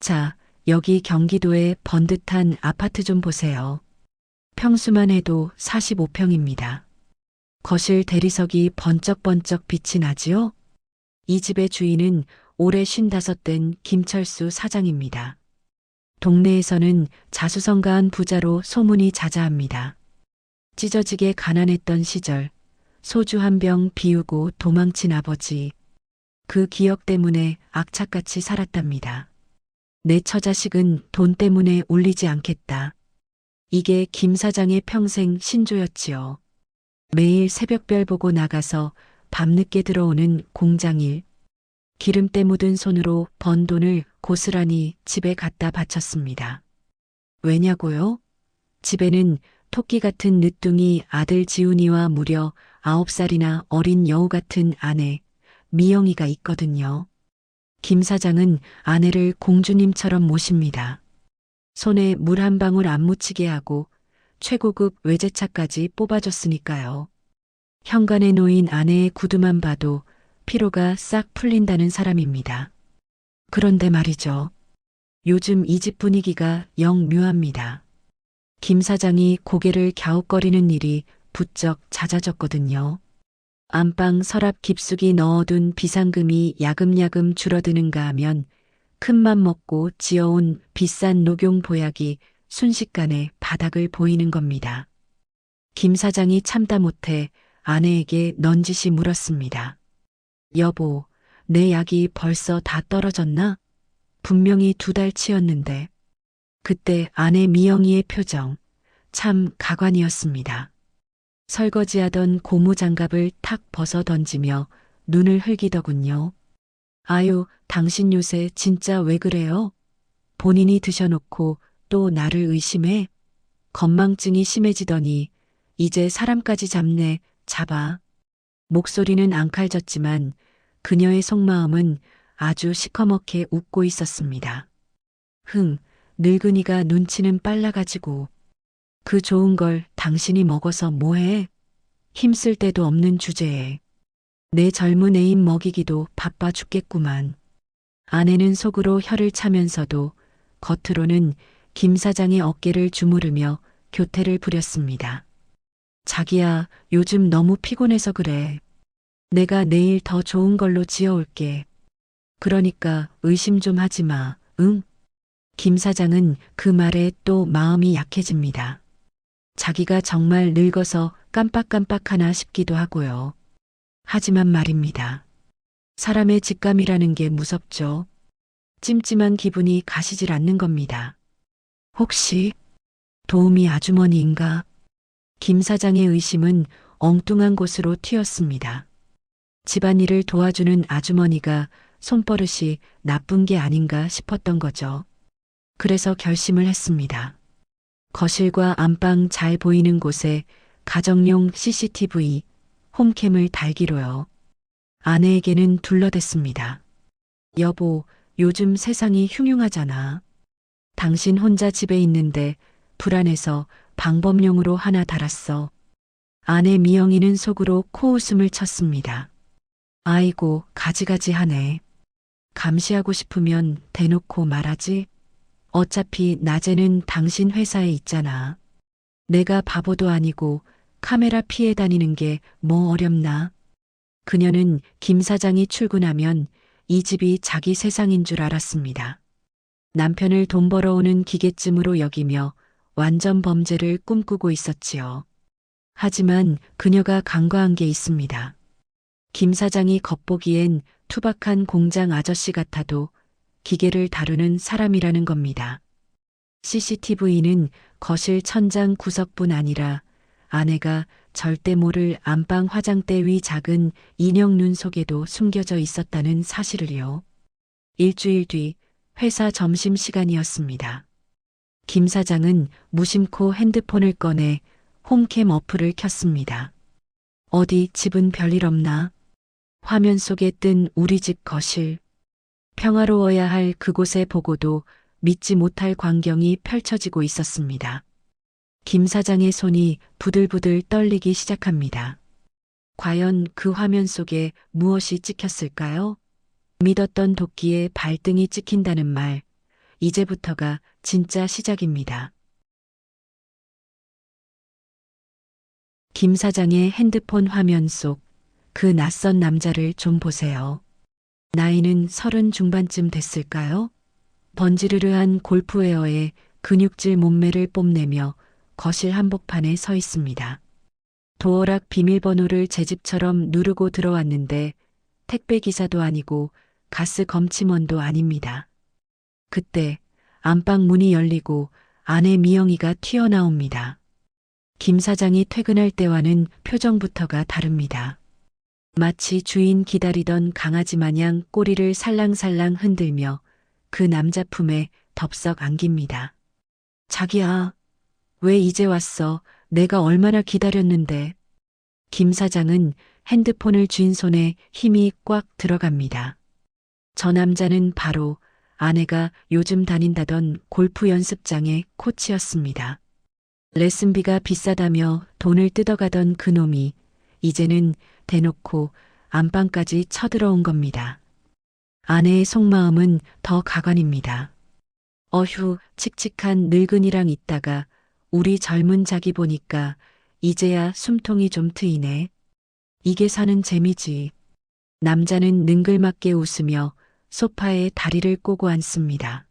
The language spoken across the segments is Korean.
자, 여기 경기도의 번듯한 아파트 좀 보세요. 평수만 해도 45평입니다. 거실 대리석이 번쩍번쩍 빛이 나지요? 이 집의 주인은 올해 55된 김철수 사장입니다. 동네에서는 자수성가한 부자로 소문이 자자합니다. 찢어지게 가난했던 시절, 소주 한 병 비우고 도망친 아버지. 그 기억 때문에 악착같이 살았답니다. 내 처자식은 돈 때문에 울리지 않겠다. 이게 김 사장의 평생 신조였지요. 매일 새벽별 보고 나가서 밤늦게 들어오는 공장일. 기름때 묻은 손으로 번 돈을 고스란히 집에 갖다 바쳤습니다. 왜냐고요? 집에는 토끼 같은 늦둥이 아들 지훈이와 무려 아홉 살이나 어린 여우 같은 아내 미영이가 있거든요. 김 사장은 아내를 공주님처럼 모십니다. 손에 물 한 방울 안 묻히게 하고 최고급 외제차까지 뽑아줬으니까요. 현관에 놓인 아내의 구두만 봐도 피로가 싹 풀린다는 사람입니다. 그런데 말이죠. 요즘 이 집 분위기가 영 묘합니다. 김 사장이 고개를 갸웃거리는 일이 부쩍 잦아졌거든요. 안방 서랍 깊숙이 넣어둔 비상금이 야금야금 줄어드는가 하면 큰맘 먹고 지어온 비싼 녹용 보약이 순식간에 바닥을 보이는 겁니다. 김 사장이 참다 못해 아내에게 넌지시 물었습니다. 여보, 내 약이 벌써 다 떨어졌나? 분명히 두 달치였는데. 그때 아내 미영이의 표정, 참 가관이었습니다. 설거지하던 고무 장갑을 탁 벗어 던지며 눈을 흘기더군요. 아유, 당신 요새 진짜 왜 그래요? 본인이 드셔놓고 또 나를 의심해? 건망증이 심해지더니 이제 사람까지 잡네, 잡아. 목소리는 앙칼졌지만 그녀의 속마음은 아주 시커멓게 웃고 있었습니다. 흥, 늙은이가 눈치는 빨라가지고 그 좋은 걸 당신이 먹어서 뭐해? 힘쓸 데도 없는 주제에. 내 젊은 애인 먹이기도 바빠 죽겠구만. 아내는 속으로 혀를 차면서도 겉으로는 김 사장의 어깨를 주무르며 교태를 부렸습니다. 자기야, 요즘 너무 피곤해서 그래. 내가 내일 더 좋은 걸로 지어올게. 그러니까 의심 좀 하지 마, 응? 김 사장은 그 말에 또 마음이 약해집니다. 자기가 정말 늙어서 깜빡깜빡하나 싶기도 하고요. 하지만 말입니다. 사람의 직감이라는 게 무섭죠. 찜찜한 기분이 가시질 않는 겁니다. 혹시 도우미 아주머니인가? 김 사장의 의심은 엉뚱한 곳으로 튀었습니다. 집안일을 도와주는 아주머니가 손버릇이 나쁜 게 아닌가 싶었던 거죠. 그래서 결심을 했습니다. 거실과 안방 잘 보이는 곳에 가정용 CCTV, 홈캠을 달기로요. 아내에게는 둘러댔습니다. 여보, 요즘 세상이 흉흉하잖아. 당신 혼자 집에 있는데 불안해서 방법용으로 하나 달았어. 아내 미영이는 속으로 코웃음을 쳤습니다. 아이고, 가지가지 하네. 감시하고 싶으면 대놓고 말하지. 어차피 낮에는 당신 회사에 있잖아. 내가 바보도 아니고 카메라 피해 다니는 게 뭐 어렵나. 그녀는 김 사장이 출근하면 이 집이 자기 세상인 줄 알았습니다. 남편을 돈 벌어오는 기계쯤으로 여기며 완전 범죄를 꿈꾸고 있었지요. 하지만 그녀가 간과한 게 있습니다. 김 사장이 겉보기엔 투박한 공장 아저씨 같아도 기계를 다루는 사람이라는 겁니다. CCTV는 거실 천장 구석뿐 아니라 아내가 절대 모를 안방 화장대 위 작은 인형 눈 속에도 숨겨져 있었다는 사실을요. 일주일 뒤 회사 점심 시간이었습니다. 김 사장은 무심코 핸드폰을 꺼내 홈캠 어플을 켰습니다. 어디 집은 별일 없나? 화면 속에 뜬 우리 집 거실. 평화로워야 할 그곳에 보고도 믿지 못할 광경이 펼쳐지고 있었습니다. 김 사장의 손이 부들부들 떨리기 시작합니다. 과연 그 화면 속에 무엇이 찍혔을까요? 믿었던 도끼에 발등이 찍힌다는 말, 이제부터가 진짜 시작입니다. 김 사장의 핸드폰 화면 속 그 낯선 남자를 좀 보세요. 나이는 서른 중반쯤 됐을까요? 번지르르한 골프웨어에 근육질 몸매를 뽐내며 거실 한복판에 서 있습니다. 도어락 비밀번호를 제 집처럼 누르고 들어왔는데 택배 기사도 아니고 가스 검침원도 아닙니다. 그때 안방 문이 열리고 아내 미영이가 튀어나옵니다. 김 사장이 퇴근할 때와는 표정부터가 다릅니다. 마치 주인 기다리던 강아지 마냥 꼬리를 살랑살랑 흔들며 그 남자 품에 덥석 안깁니다. 자기야, 왜 이제 왔어? 내가 얼마나 기다렸는데. 김 사장은 핸드폰을 쥔 손에 힘이 꽉 들어갑니다. 저 남자는 바로 아내가 요즘 다닌다던 골프 연습장의 코치였습니다. 레슨비가 비싸다며 돈을 뜯어가던 그놈이 이제는 대놓고 안방까지 쳐들어온 겁니다. 아내의 속마음은 더 가관입니다. 어휴, 칙칙한 늙은이랑 있다가 우리 젊은 자기 보니까 이제야 숨통이 좀 트이네. 이게 사는 재미지. 남자는 능글맞게 웃으며 소파에 다리를 꼬고 앉습니다.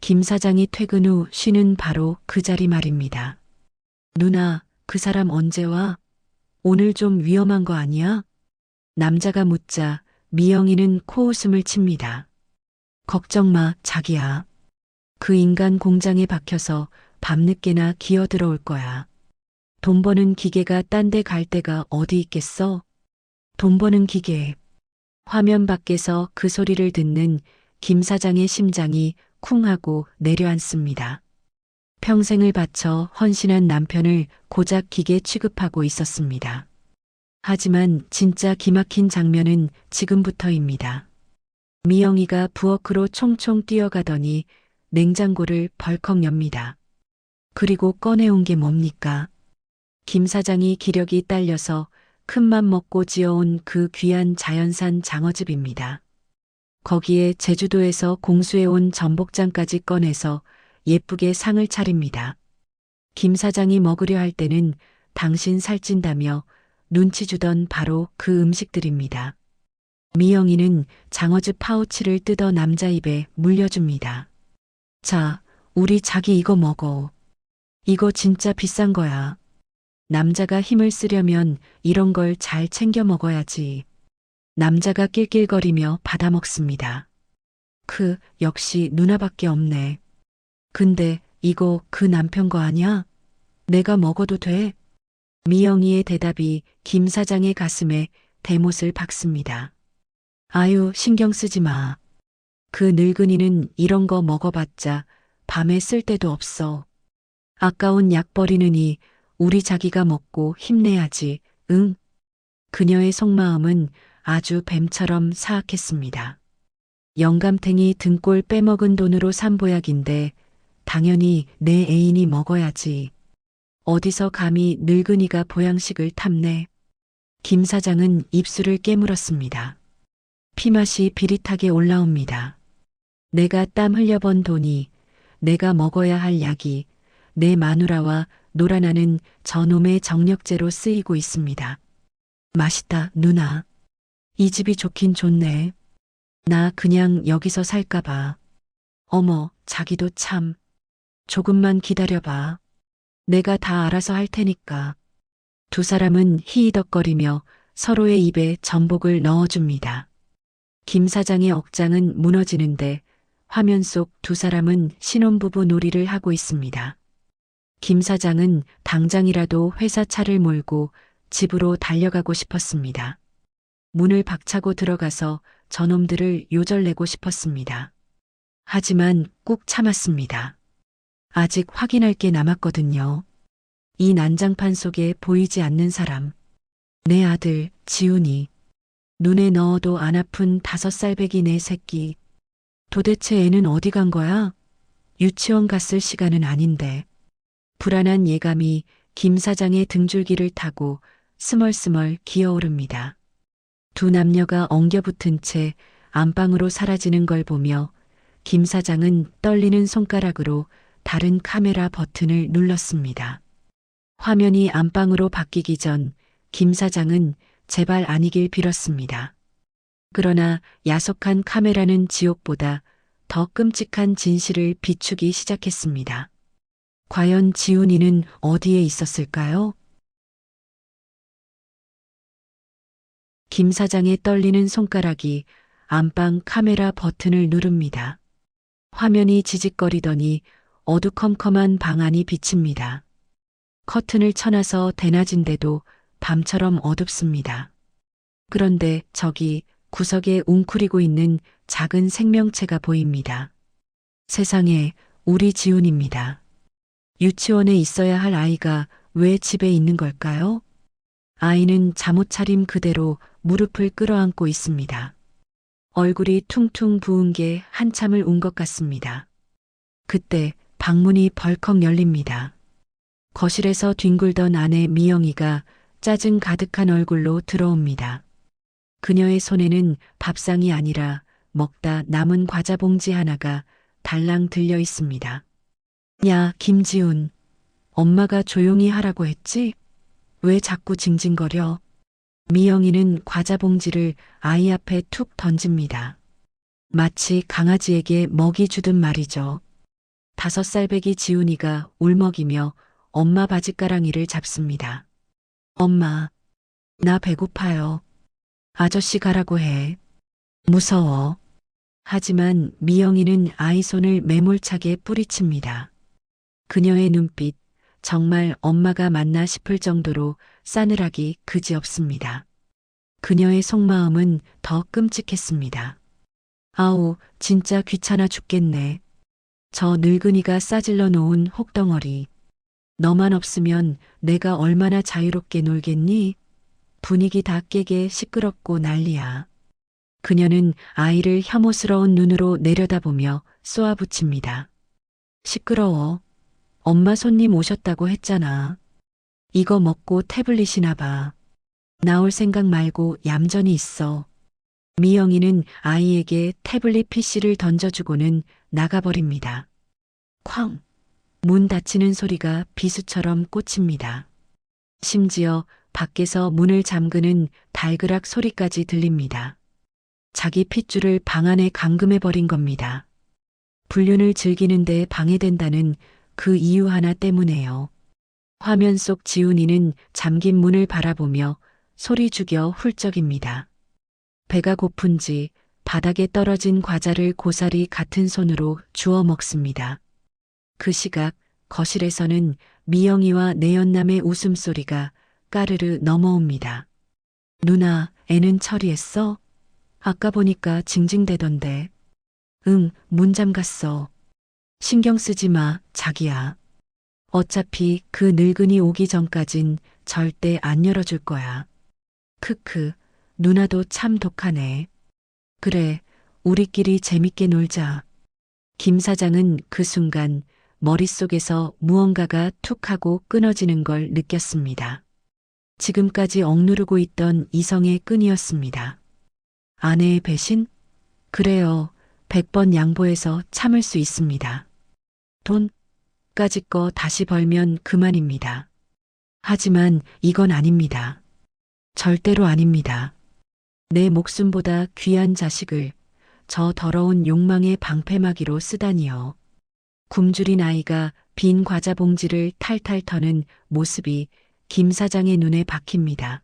김 사장이 퇴근 후 쉬는 바로 그 자리 말입니다. 누나, 그 사람 언제 와? 오늘 좀 위험한 거 아니야? 남자가 묻자 미영이는 코웃음을 칩니다. 걱정 마, 자기야. 그 인간 공장에 박혀서 밤늦게나 기어 들어올 거야. 돈 버는 기계가 딴 데 갈 데가 어디 있겠어? 돈 버는 기계. 화면 밖에서 그 소리를 듣는 김 사장의 심장이 쿵 하고 내려앉습니다. 평생을 바쳐 헌신한 남편을 고작 기계 취급하고 있었습니다. 하지만 진짜 기막힌 장면은 지금부터입니다. 미영이가 부엌으로 총총 뛰어가더니 냉장고를 벌컥 엽니다. 그리고 꺼내온 게 뭡니까? 김 사장이 기력이 딸려서 큰맘 먹고 지어온 그 귀한 자연산 장어즙입니다. 거기에 제주도에서 공수해온 전복장까지 꺼내서 예쁘게 상을 차립니다. 김 사장이 먹으려 할 때는 당신 살찐다며 눈치 주던 바로 그 음식들입니다. 미영이는 장어즙 파우치를 뜯어 남자 입에 물려줍니다. 자, 우리 자기 이거 먹어. 이거 진짜 비싼 거야. 남자가 힘을 쓰려면 이런 걸 잘 챙겨 먹어야지. 남자가 낄낄거리며 받아 먹습니다. 그, 역시 누나밖에 없네. 근데 이거 그 남편 거 아니야? 내가 먹어도 돼? 미영이의 대답이 김 사장의 가슴에 대못을 박습니다. 아유, 신경 쓰지 마. 그 늙은이는 이런 거 먹어봤자 밤에 쓸 데도 없어. 아까운 약 버리느니 우리 자기가 먹고 힘내야지, 응? 그녀의 속마음은 아주 뱀처럼 사악했습니다. 영감탱이 등골 빼먹은 돈으로 산 보약인데 당연히 내 애인이 먹어야지. 어디서 감히 늙은이가 보양식을 탐내. 김 사장은 입술을 깨물었습니다. 피맛이 비릿하게 올라옵니다. 내가 땀 흘려번 돈이, 내가 먹어야 할 약이, 내 마누라와 놀아나는 저놈의 정력제로 쓰이고 있습니다. 맛있다, 누나. 이 집이 좋긴 좋네. 나 그냥 여기서 살까봐. 어머, 자기도 참. 조금만 기다려봐. 내가 다 알아서 할 테니까. 두 사람은 히히덕거리며 서로의 입에 전복을 넣어줍니다. 김 사장의 억장은 무너지는데 화면 속 두 사람은 신혼부부 놀이를 하고 있습니다. 김 사장은 당장이라도 회사 차를 몰고 집으로 달려가고 싶었습니다. 문을 박차고 들어가서 저놈들을 요절내고 싶었습니다. 하지만 꾹 참았습니다. 아직 확인할 게 남았거든요. 이 난장판 속에 보이지 않는 사람. 내 아들, 지훈이. 눈에 넣어도 안 아픈 다섯 살배기 내 새끼. 도대체 애는 어디 간 거야? 유치원 갔을 시간은 아닌데. 불안한 예감이 김 사장의 등줄기를 타고 스멀스멀 기어오릅니다. 두 남녀가 엉겨붙은 채 안방으로 사라지는 걸 보며 김 사장은 떨리는 손가락으로 다른 카메라 버튼을 눌렀습니다. 화면이 안방으로 바뀌기 전 김 사장은 제발 아니길 빌었습니다. 그러나 야속한 카메라는 지옥보다 더 끔찍한 진실을 비추기 시작했습니다. 과연 지훈이는 어디에 있었을까요? 김 사장의 떨리는 손가락이 안방 카메라 버튼을 누릅니다. 화면이 지직거리더니 어두컴컴한 방 안이 비칩니다. 커튼을 쳐놔서 대낮인데도 밤처럼 어둡습니다. 그런데 저기 구석에 웅크리고 있는 작은 생명체가 보입니다. 세상에 우리 지훈입니다. 유치원에 있어야 할 아이가 왜 집에 있는 걸까요? 아이는 잠옷 차림 그대로 무릎을 끌어안고 있습니다. 얼굴이 퉁퉁 부은 게 한참을 운 것 같습니다. 그때 방문이 벌컥 열립니다. 거실에서 뒹굴던 아내 미영이가 짜증 가득한 얼굴로 들어옵니다. 그녀의 손에는 밥상이 아니라 먹다 남은 과자 봉지 하나가 달랑 들려 있습니다. 야, 김지훈. 엄마가 조용히 하라고 했지? 왜 자꾸 징징거려? 미영이는 과자 봉지를 아이 앞에 툭 던집니다. 마치 강아지에게 먹이 주듯 말이죠. 다섯 살배기 지훈이가 울먹이며 엄마 바지가랑이를 잡습니다. 엄마, 나 배고파요. 아저씨 가라고 해. 무서워. 하지만 미영이는 아이 손을 매몰차게 뿌리칩니다. 그녀의 눈빛, 정말 엄마가 맞나 싶을 정도로 싸늘하기 그지없습니다. 그녀의 속마음은 더 끔찍했습니다. 아우, 진짜 귀찮아 죽겠네. 저 늙은이가 싸질러 놓은 혹덩어리. 너만 없으면 내가 얼마나 자유롭게 놀겠니? 분위기 다 깨게 시끄럽고 난리야. 그녀는 아이를 혐오스러운 눈으로 내려다보며 쏘아붙입니다. 시끄러워. 엄마 손님 오셨다고 했잖아. 이거 먹고 태블릿이나 봐. 나올 생각 말고 얌전히 있어. 미영이는 아이에게 태블릿 PC를 던져주고는 나가버립니다. 쾅! 문 닫히는 소리가 비수처럼 꽂힙니다. 심지어 밖에서 문을 잠그는 달그락 소리까지 들립니다. 자기 핏줄을 방 안에 감금해버린 겁니다. 불륜을 즐기는데 방해된다는 그 이유 하나 때문에요. 화면 속 지훈이는 잠긴 문을 바라보며 소리 죽여 훌쩍입니다. 배가 고픈지 바닥에 떨어진 과자를 고사리 같은 손으로 주워 먹습니다. 그 시각 거실에서는 미영이와 내연남의 웃음소리가 까르르 넘어옵니다. 누나, 애는 처리했어? 아까 보니까 징징대던데. 응, 문 잠갔어. 신경 쓰지 마, 자기야. 어차피 그 늙은이 오기 전까진 절대 안 열어줄 거야. 크크, 누나도 참 독하네. 그래, 우리끼리 재밌게 놀자. 김 사장은 그 순간 머릿속에서 무언가가 툭 하고 끊어지는 걸 느꼈습니다. 지금까지 억누르고 있던 이성의 끈이었습니다. 아내의 배신? 그래요. 100번 양보해서 참을 수 있습니다. 돈 까지 거 다시 벌면 그만입니다. 하지만 이건 아닙니다. 절대로 아닙니다. 내 목숨보다 귀한 자식을 저 더러운 욕망의 방패막이로 쓰다니요. 굶주린 아이가 빈 과자 봉지를 탈탈 터는 모습이 김 사장의 눈에 박힙니다.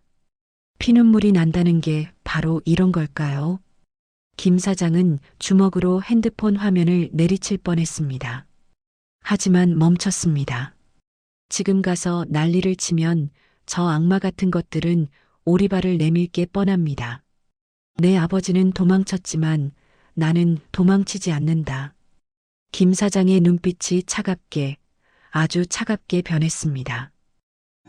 피눈물이 난다는 게 바로 이런 걸까요? 김 사장은 주먹으로 핸드폰 화면을 내리칠 뻔했습니다. 하지만 멈췄습니다. 지금 가서 난리를 치면 저 악마 같은 것들은 오리발을 내밀게 뻔합니다. 내 아버지는 도망쳤지만 나는 도망치지 않는다. 김 사장의 눈빛이 차갑게, 아주 차갑게 변했습니다.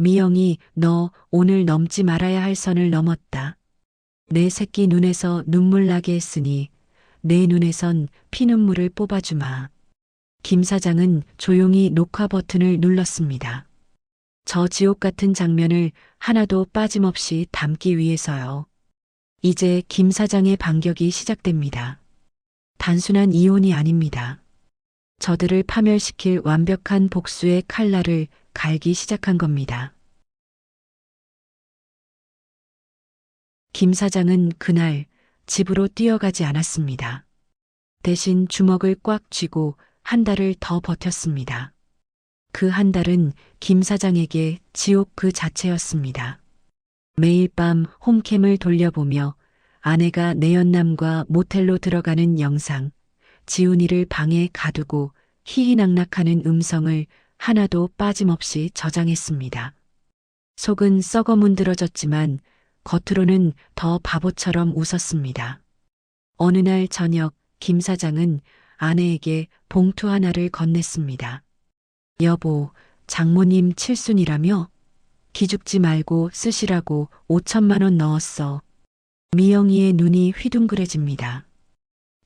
미영이 너 오늘 넘지 말아야 할 선을 넘었다. 내 새끼 눈에서 눈물 나게 했으니 내 눈에선 피눈물을 뽑아주마. 김 사장은 조용히 녹화 버튼을 눌렀습니다. 저 지옥 같은 장면을 하나도 빠짐없이 담기 위해서요. 이제 김 사장의 반격이 시작됩니다. 단순한 이혼이 아닙니다. 저들을 파멸시킬 완벽한 복수의 칼날을 갈기 시작한 겁니다. 김 사장은 그날 집으로 뛰어가지 않았습니다. 대신 주먹을 꽉 쥐고 한 달을 더 버텼습니다. 그 한 달은 김 사장에게 지옥 그 자체였습니다. 매일 밤 홈캠을 돌려보며 아내가 내연남과 모텔로 들어가는 영상, 지훈이를 방에 가두고 희희낙낙하는 음성을 하나도 빠짐없이 저장했습니다. 속은 썩어 문드러졌지만 겉으로는 더 바보처럼 웃었습니다. 어느 날 저녁 김 사장은 아내에게 봉투 하나를 건넸습니다. 여보, 장모님 칠순이라며? 기죽지 말고 쓰시라고 5천만 원 넣었어. 미영이의 눈이 휘둥그레집니다.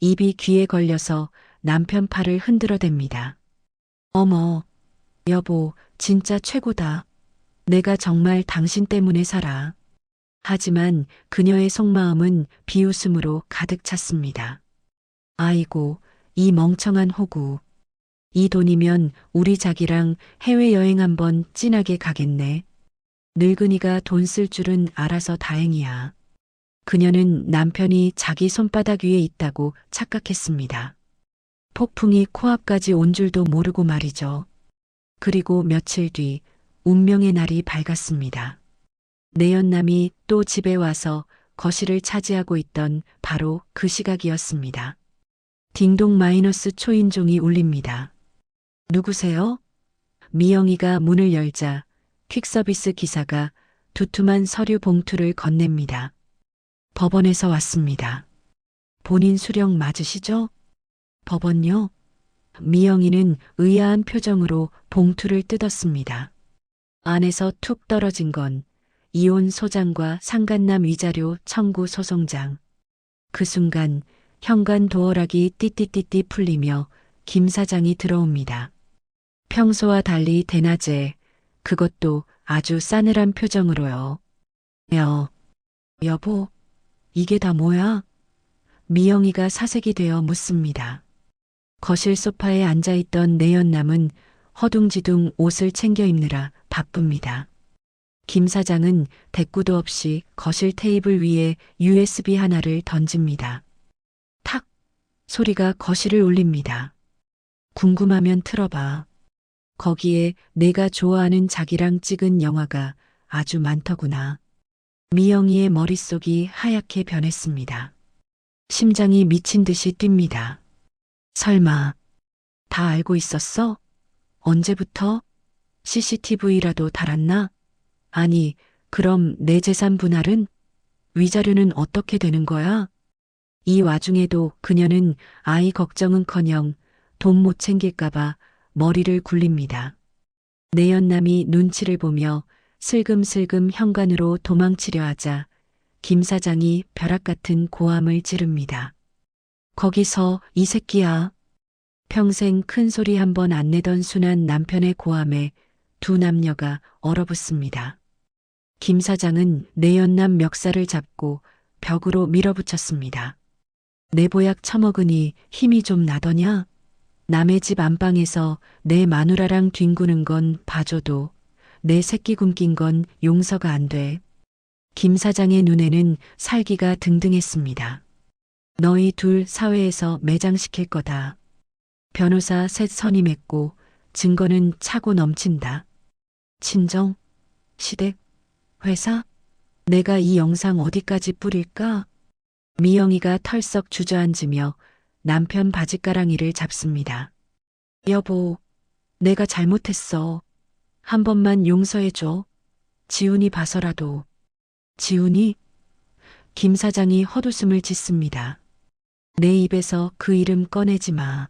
입이 귀에 걸려서 남편 팔을 흔들어댑니다. 어머, 여보, 진짜 최고다. 내가 정말 당신 때문에 살아. 하지만 그녀의 속마음은 비웃음으로 가득 찼습니다. 아이고, 이 멍청한 호구. 이 돈이면 우리 자기랑 해외여행 한번 진하게 가겠네. 늙은이가 돈 쓸 줄은 알아서 다행이야. 그녀는 남편이 자기 손바닥 위에 있다고 착각했습니다. 폭풍이 코앞까지 온 줄도 모르고 말이죠. 그리고 며칠 뒤 운명의 날이 밝았습니다. 내연남이 또 집에 와서 거실을 차지하고 있던 바로 그 시각이었습니다. 딩동 마이너스 초인종이 울립니다. 누구세요? 미영이가 문을 열자 퀵서비스 기사가 두툼한 서류 봉투를 건넵니다. 법원에서 왔습니다. 본인 수령 맞으시죠? 법원요? 미영이는 의아한 표정으로 봉투를 뜯었습니다. 안에서 툭 떨어진 건 이혼 소장과 상간남 위자료 청구 소송장. 그 순간 현관 도어락이 띠띠띠띠 풀리며 김 사장이 들어옵니다. 평소와 달리 대낮에 그것도 아주 싸늘한 표정으로요. 여, 여보, 이게 다 뭐야? 미영이가 사색이 되어 묻습니다. 거실 소파에 앉아있던 내연남은 허둥지둥 옷을 챙겨 입느라 바쁩니다. 김 사장은 대꾸도 없이 거실 테이블 위에 USB 하나를 던집니다. 탁! 소리가 거실을 울립니다. 궁금하면 틀어봐. 거기에 내가 좋아하는 자기랑 찍은 영화가 아주 많더구나. 미영이의 머릿속이 하얗게 변했습니다. 심장이 미친 듯이 뜁니다. 설마, 다 알고 있었어? 언제부터? CCTV라도 달았나? 아니, 그럼 내 재산 분할은? 위자료는 어떻게 되는 거야? 이 와중에도 그녀는 아이 걱정은커녕 돈 못 챙길까봐 머리를 굴립니다. 내연남이 눈치를 보며 슬금슬금 현관으로 도망치려 하자 김 사장이 벼락 같은 고함을 지릅니다. 거기서 이 새끼야. 평생 큰 소리 한 번 안 내던 순한 남편의 고함에 두 남녀가 얼어붙습니다. 김 사장은 내연남 멱살을 잡고 벽으로 밀어붙였습니다. 내 보약 처먹으니 힘이 좀 나더냐? 남의 집 안방에서 내 마누라랑 뒹구는 건 봐줘도 내 새끼 굶긴 건 용서가 안 돼. 김 사장의 눈에는 살기가 등등했습니다. 너희 둘 사회에서 매장시킬 거다. 변호사 셋 선임했고 증거는 차고 넘친다. 친정, 시댁, 회사? 내가 이 영상 어디까지 뿌릴까? 미영이가 털썩 주저앉으며 남편 바지가랑이를 잡습니다. 여보, 내가 잘못했어. 한 번만 용서해줘. 지훈이 봐서라도. 지훈이? 김 사장이 헛웃음을 짓습니다. 내 입에서 그 이름 꺼내지 마.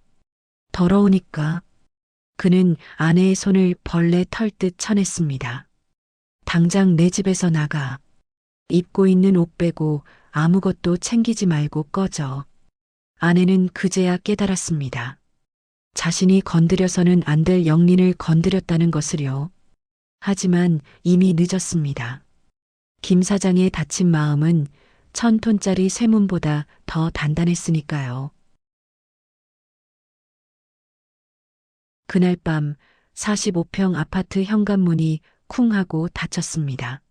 더러우니까. 그는 아내의 손을 벌레 털듯 쳐냈습니다. 당장 내 집에서 나가. 입고 있는 옷 빼고 아무것도 챙기지 말고 꺼져. 아내는 그제야 깨달았습니다. 자신이 건드려서는 안 될 영린을 건드렸다는 것을요. 하지만 이미 늦었습니다. 김 사장의 다친 마음은 천 톤짜리 쇠문보다 더 단단했으니까요. 그날 밤 45평 아파트 현관문이 쿵 하고 닫혔습니다.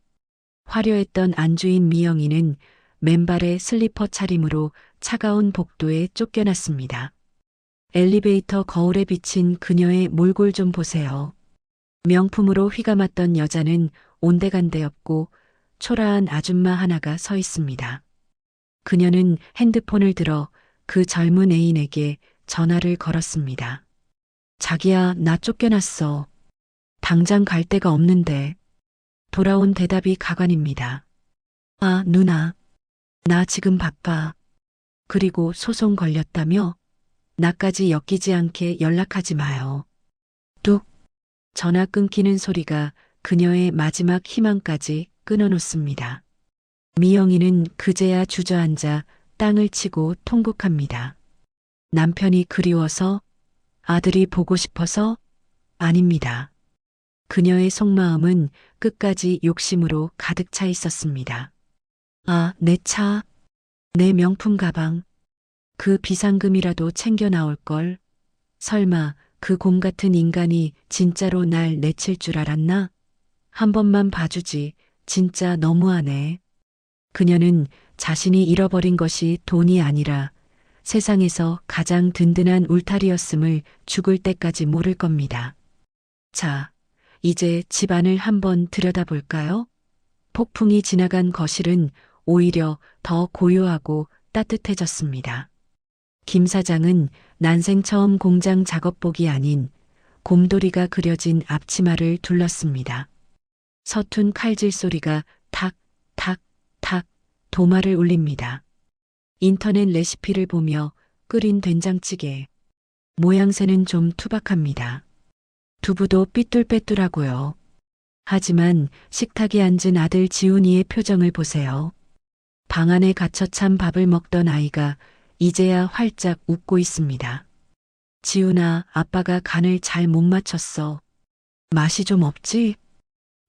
화려했던 안주인 미영이는 맨발에 슬리퍼 차림으로 차가운 복도에 쫓겨났습니다. 엘리베이터 거울에 비친 그녀의 몰골 좀 보세요. 명품으로 휘감았던 여자는 온데간데 없고 초라한 아줌마 하나가 서 있습니다. 그녀는 핸드폰을 들어 그 젊은 애인에게 전화를 걸었습니다. 자기야, 나 쫓겨났어. 당장 갈 데가 없는데. 돌아온 대답이 가관입니다. 아, 누나. 나 지금 바빠. 그리고 소송 걸렸다며? 나까지 엮이지 않게 연락하지 마요. 뚝. 전화 끊기는 소리가 그녀의 마지막 희망까지 끊어놓습니다. 미영이는 그제야 주저앉아 땅을 치고 통곡합니다. 남편이 그리워서 아들이 보고 싶어서 아닙니다. 그녀의 속마음은 끝까지 욕심으로 가득 차 있었습니다. 아, 내 차, 내 명품 가방, 그 비상금이라도 챙겨 나올 걸. 설마 그 곰 같은 인간이 진짜로 날 내칠 줄 알았나? 한 번만 봐주지. 진짜 너무하네. 그녀는 자신이 잃어버린 것이 돈이 아니라 세상에서 가장 든든한 울타리였음을 죽을 때까지 모를 겁니다. 자, 이제 집안을 한번 들여다볼까요? 폭풍이 지나간 거실은 오히려 더 고요하고 따뜻해졌습니다. 김 사장은 난생 처음 공장 작업복이 아닌 곰돌이가 그려진 앞치마를 둘렀습니다. 서툰 칼질 소리가 탁, 탁, 탁 도마를 울립니다. 인터넷 레시피를 보며 끓인 된장찌개. 모양새는 좀 투박합니다. 두부도 삐뚤빼뚤하고요. 하지만 식탁에 앉은 아들 지훈이의 표정을 보세요. 방 안에 갇혀 참 밥을 먹던 아이가 이제야 활짝 웃고 있습니다. 지훈아, 아빠가 간을 잘 못 맞췄어. 맛이 좀 없지?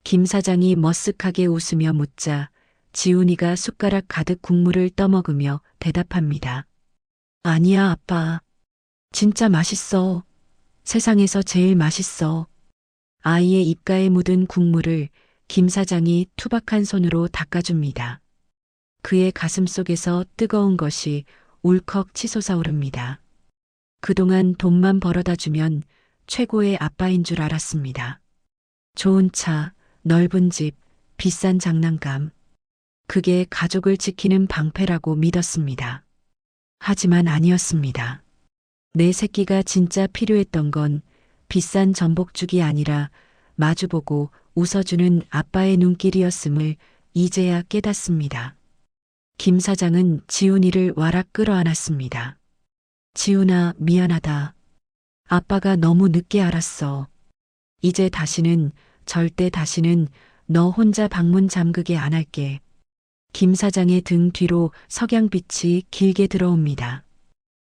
김 사장이 머쓱하게 웃으며 묻자 지훈이가 숟가락 가득 국물을 떠먹으며 대답합니다. 아니야, 아빠. 진짜 맛있어. 세상에서 제일 맛있어. 아이의 입가에 묻은 국물을 김 사장이 투박한 손으로 닦아줍니다. 그의 가슴 속에서 뜨거운 것이 울컥 치솟아 오릅니다. 그동안 돈만 벌어다 주면 최고의 아빠인 줄 알았습니다. 좋은 차, 넓은 집, 비싼 장난감. 그게 가족을 지키는 방패라고 믿었습니다. 하지만 아니었습니다. 내 새끼가 진짜 필요했던 건 비싼 전복죽이 아니라 마주보고 웃어주는 아빠의 눈길이었음을 이제야 깨닫습니다. 김 사장은 지훈이를 와락 끌어안았습니다. 지훈아, 미안하다. 아빠가 너무 늦게 알았어. 이제 다시는, 절대 다시는 너 혼자 방문 잠그게 안 할게. 김 사장의 등 뒤로 석양빛이 길게 들어옵니다.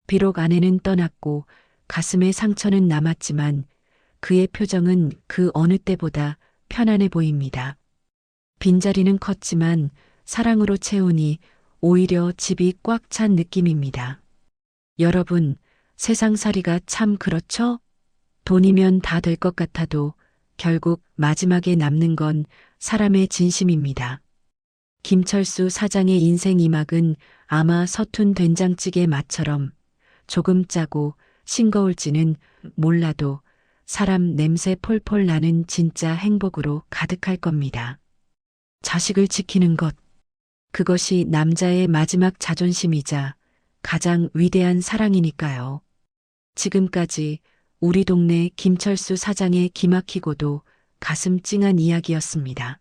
비록 아내는 떠났고 가슴에 상처는 남았지만 그의 표정은 그 어느 때보다 편안해 보입니다. 빈자리는 컸지만 사랑으로 채우니 오히려 집이 꽉 찬 느낌입니다. 여러분, 세상살이가 참 그렇죠? 돈이면 다 될 것 같아도 결국 마지막에 남는 건 사람의 진심입니다. 김철수 사장의 인생 이막은 아마 서툰 된장찌개 맛처럼 조금 짜고 싱거울지는 몰라도 사람 냄새 폴폴 나는 진짜 행복으로 가득할 겁니다. 자식을 지키는 것. 그것이 남자의 마지막 자존심이자 가장 위대한 사랑이니까요. 지금까지 우리 동네 김철수 사장의 기막히고도 가슴 찡한 이야기였습니다.